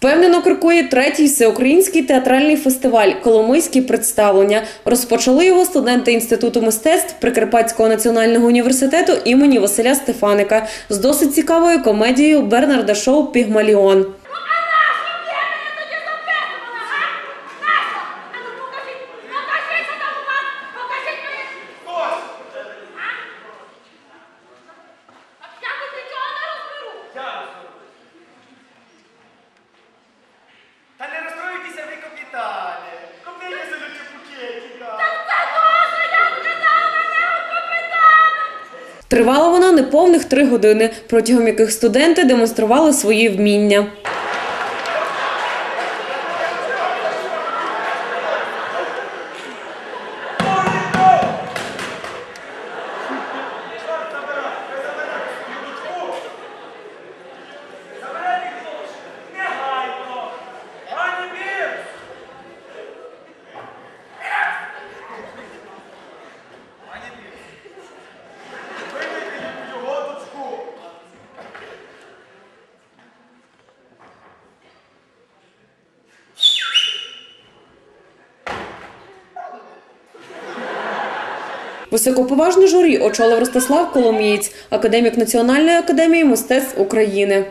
Впевнено крокує третій всеукраїнський театральний фестиваль Коломийські представлення. Розпочали його студенти Інституту мистецтв Прикарпатського національного університету імені Василя Стефаника з досить цікавою комедією Бернарда Шоу Пігмаліон. Тривала вона неповних три години, протягом яких студенти демонстрували свої вміння. Високоповажне журі очолив Ростислав Коломієць, академік Національної академії мистецтв України.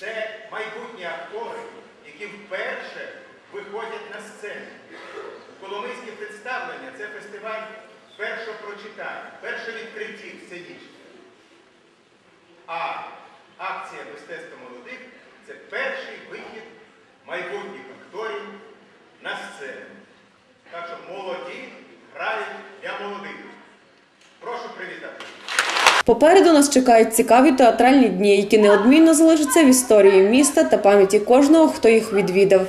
Це майбутні актори, які вперше виходять на сцену. Коломийське представлення це фестиваль першого прочитання, перше відкриттів сценічне. А акція мистецтва молодих це перший вихід майбутніх Попереду нас чекають цікаві театральні дні, які неодмінно залишаться в історії міста та пам'яті кожного, хто їх відвідав.